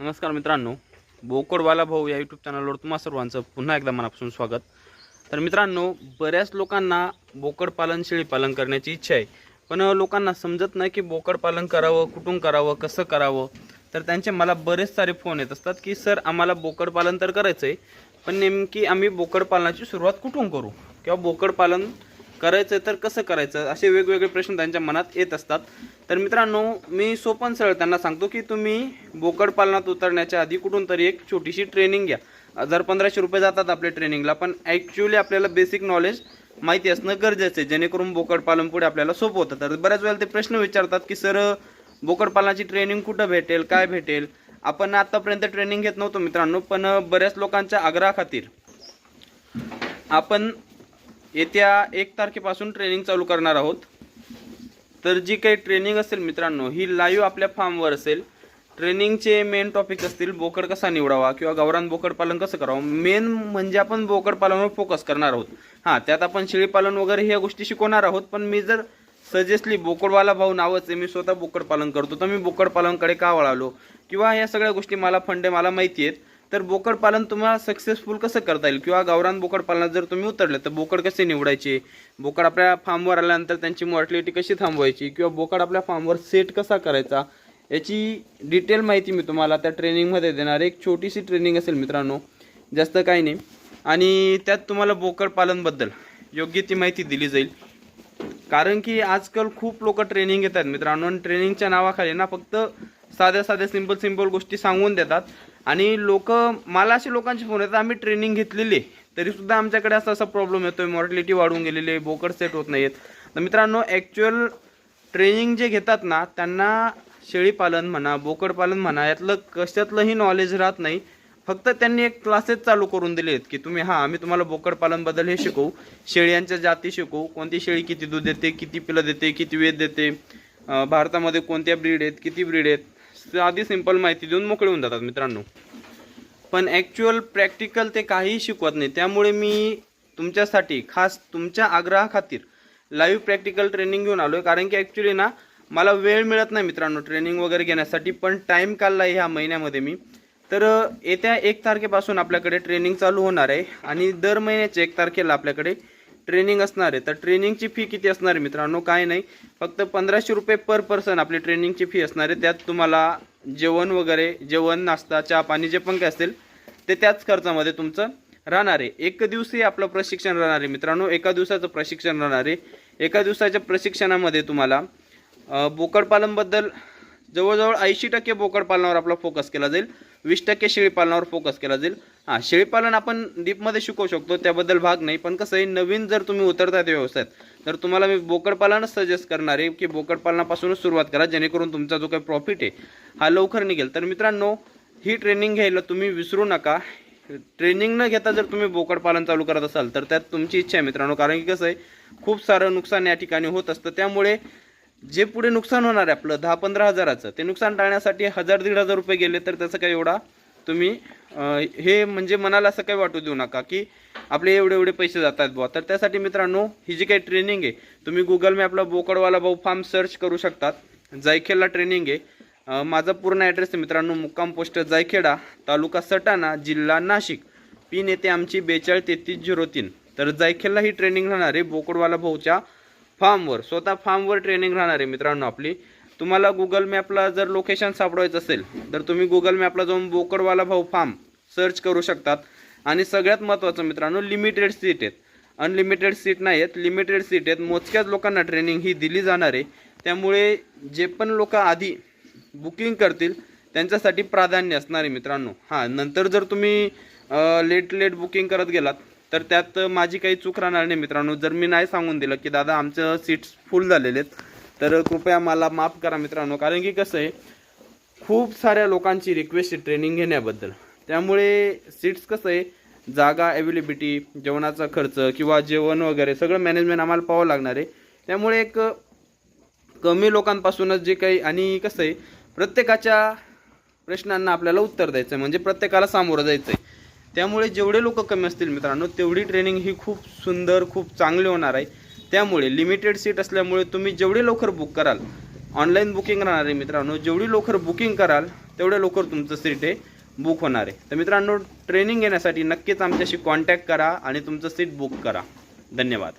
नमस्कार मित्रांनो बोकडवाला भाऊ या यूट्यूब चॅनलवर तुम्हा सर्वांचं पुन्हा एकदा मनापासून स्वागत. तर मित्रांनो बऱ्याच लोकांना बोकड पालन शेळी पालन करण्याची इच्छा आहे. पण लोकांना समजत नाही की बोकड पालन करावं कुठून करावं कसं करावं. तर त्यांचे मला बरेच सारे फोन येत असतात की सर आम्हाला बोकड पालन तर करायचं आहे पण नेमकी आम्ही बोकड पालनाची सुरुवात कुठून करू? किंवा बोकड पालन करायचं तर कसं करायचं? असे वेगवेगळे प्रश्न त्यांच्या मनात येत असतात. तर मित्रांनो मी सोपन सरळ त्यांना सांगतो की तुम्ही बोकड पालनात उतरण्याच्या आधी कुठून तरी एक छोटीशी ट्रेनिंग घ्या. हजार पंधराशे रुपये जातात आपल्या ट्रेनिंगला पण ॲक्च्युली आपल्याला बेसिक नॉलेज माहिती असणं गरजेचं आहे. जेणेकरून बोकड पालन पुढे आपल्याला सोपं होतं. तर बऱ्याच वेळेला ते प्रश्न विचारतात की सर बोकड पालनाची ट्रेनिंग कुठं भेटेल? काय भेटेल? आपण आतापर्यंत ट्रेनिंग घेत नव्हतो मित्रांनो पण बऱ्याच लोकांच्या आग्रहाखातीर आपण येत्या एक तारखेपासून ट्रेनिंग चालू करणार आहोत. तर जी काही ट्रेनिंग असेल मित्रांनो ही लाईव्ह आपल्या फार्मवर असेल. ट्रेनिंगचे मेन टॉपिक असतील बोकड कसा निवडावा किंवा गावरान बोकड पालन कसं करावं? मेन म्हणजे आपण बोकड पालनवर फोकस करणार आहोत. हां त्यात आपण शेळी पालन वगैरे ह्या गोष्टी शिकवणार आहोत पण मी जर सजेस्टली बोकडवाला भाऊ नावच आहे मी स्वतः बोकड पालन करतो. तर मी बोकड पालनकडे का वळालो? किंवा या सगळ्या गोष्टी मला फंडे मला माहिती आहेत. तर बोकड पालन तुम्हाला सक्सेसफुल कसं करता येईल? किंवा गावरान बोकड पालनात जर तुम्ही उतरले तर बोकड कसे निवडायचे? बोकड आपल्या फार्मवर आल्यानंतर त्यांची मॉर्टिलिटी कशी थांबवायची? किंवा बोकड आपल्या फार्मवर सेट कसा करायचा? याची डिटेल माहिती मी तुम्हाला त्या ट्रेनिंगमध्ये देणार एक छोटीशी ट्रेनिंग असेल मित्रांनो जास्त काही नाही. आणि त्यात तुम्हाला बोकड पालनबद्दल योग्य ती माहिती दिली जाईल. कारण की आजकाल खूप लोक ट्रेनिंग घेतात मित्रांनो. आणि ट्रेनिंगच्या नावाखाली ना फक्त साध्या साध्या सिंपल सिंपल गोष्टी सांगून देतात. आणि लोक मला असे लोकांचे फोन येतात आम्ही ट्रेनिंग घेतलेली आहे. तरी सुद्धा आमच्याकडे असा असा प्रॉब्लेम येतोय मॉर्टिलिटी वाढून गेलेली आहे बोकड सेट होत नाहीत तर मित्रांनो ॲक्च्युअल ट्रेनिंग जे घेतात ना त्यांना शेळीपालन म्हणा बोकडपालन म्हणा यातलं कशातलंही नॉलेज राहत नाही. फक्त त्यांनी एक क्लासेस चालू करून दिले आहेत की तुम्ही हां आम्ही तुम्हाला बोकडपालनबद्दल हे शिकवू. शेळ्यांच्या जाती शिकवू. कोणती शेळी किती दूध देते किती पिलं देते किती वेद देते. भारतामध्ये कोणत्या ब्रीड आहेत किती ब्रीड आहेत. साधी सिंपल माहिती देऊन मोकळे होऊन जातात मित्रांनो. पण ॲक्च्युअल प्रॅक्टिकल ते काहीही शिकवत नाही. त्यामुळे मी तुमच्यासाठी खास तुमच्या आग्रहाखातीर लाईव्ह प्रॅक्टिकल ट्रेनिंग घेऊन आलो आहे कारण की ॲक्च्युली ना मला वेळ मिळत नाही मित्रांनो ट्रेनिंग वगैरे घेण्यासाठी पण टाईम काढला आहे ह्या महिन्यामध्ये मी. तर येत्या एक तारखेपासून आपल्याकडे ट्रेनिंग चालू होणार आहे. आणि दर महिन्याच्या एक तारखेला आपल्याकडे ट्रेनिंग असणार आहे. तर ट्रेनिंगची फी किती असणार आहे मित्रांनो? काय नाही. फक्त पंधराशे रुपये पर पर्सन आपली ट्रेनिंगची फी असणार आहे. त्यात तुम्हाला जेवण वगैरे जेवण नाश्ता चहा पाणी जे पण काय असेल ते त्याच खर्चामध्ये तुमचं राहणार आहे. एक दिवसही आपलं प्रशिक्षण राहणार आहे मित्रांनो. एका दिवसाचं प्रशिक्षण राहणार आहे. एका दिवसाच्या प्रशिक्षणामध्ये तुम्हाला बोकडपालनबद्दल जवळजवळ ऐंशी टक्के बोकडपालनावर आपला फोकस केला जाईल. वीस टक्के शेळीपालनावर फोकस केला जाईल. हां शेळीपालन आपण डीपमध्ये शिकवू शकतो त्याबद्दल भाग नाही. पण कसं आहे नवीन जर तुम्ही उतरता त्या व्यवसायात तर तुम्हाला मी बोकडपालनच सजेस्ट करणार आहे की बोकडपालनापासूनच सुरुवात करा जेणेकरून तुमचा जो काही प्रॉफिट आहे हा लवकर निघेल. तर मित्रांनो ही ट्रेनिंग घ्यायला तुम्ही विसरू नका. ट्रेनिंग न घेता जर तुम्ही बोकडपालन चालू करत असाल तर त्यात तुमची इच्छा आहे मित्रांनो. कारण की कसं आहे खूप सारं नुकसान या ठिकाणी होत असतं. त्यामुळे जे पुढे नुकसान होणार आहे आपलं दहा पंधरा हजाराचं ते नुकसान टाळण्यासाठी हजार दीड हजार रुपये गेले तर त्याचं काही एवढा तुम्ही हे म्हणजे मनाला असं काही वाटू देऊ नका की आपले एवढे एवढे पैसे जात आहेत बुवा. तर त्यासाठी मित्रांनो ही जी काही ट्रेनिंग आहे तुम्ही गुगल मॅपला बोकडवाला भाऊ फार्म सर्च करू शकतात. जायखेडला ट्रेनिंग आहे. माझा पूर्ण ॲड्रेस आहे मित्रांनो मुक्काम पोस्ट जायखेडा तालुका सटाणा जिल्हा नाशिक. पिन येते आमची बेचाळीस तेहतीस झिरो तीन. तर जायखेडला ही ट्रेनिंग राहणार आहे बोकडवाला भाऊच्या फार्मवर स्वतः फार्मवर ट्रेनिंग राहणार आहे मित्रांनो आपली. तुम्हाला गुगल मॅपला जर लोकेशन सापडवायचं असेल तर तुम्ही गुगल मॅपला जाऊन बोकडवाला भाऊ फार्म सर्च करू शकतात. आणि सगळ्यात महत्त्वाचं मित्रांनो लिमिटेड सीट आहेत. अनलिमिटेड सीट नाही आहेत लिमिटेड सीट आहेत. मोजक्याच लोकांना ट्रेनिंग ही दिली जाणार आहे. त्यामुळे जे पण लोक आधी बुकिंग करतील त्यांच्यासाठी प्राधान्य असणार आहे मित्रांनो. हां नंतर जर तुम्ही लेट लेट बुकिंग करत गेलात तर त्यात माझी काही चूक राहणार नाही मित्रांनो. जर मी नाही सांगून दिलं की दादा आमचं सीट्स फुल झालेले आहेत तर कृपया मला माफ करा मित्रांनो. कारण की कसं आहे खूप साऱ्या लोकांची रिक्वेस्ट आहे ट्रेनिंग घेण्याबद्दल. त्यामुळे सीट्स कसं आहे जागा अवेलेबिलिटी जेवणाचा खर्च किंवा जेवण वगैरे सगळं मॅनेजमेंट आम्हाला पाहावं लागणार आहे. त्यामुळे एक कमी लोकांपासूनच जे काही आणि कसं आहे प्रत्येकाच्या प्रश्नांना आपल्याला उत्तर द्यायचं आहे म्हणजे प्रत्येकाला सामोरं जायचं आहे त्यामुळे जेवढे लोक कमी असतील मित्रांनो तेवढी ट्रेनिंग ही खूप सुंदर खूप चांगली होणार आहे. त्यामुळे लिमिटेड सीट असल्यामुळे तुम्ही जेवढे लवकर बुक कराल ऑनलाईन बुकिंग राहणार आहे मित्रांनो जेवढी लवकर बुकिंग कराल तेवढ्या लवकर तुमचं सीट हे बुक होणार आहे. तर मित्रांनो ट्रेनिंग घेण्यासाठी नक्कीच आमच्याशी कॉन्टॅक्ट करा आणि तुमचं सीट बुक करा. धन्यवाद.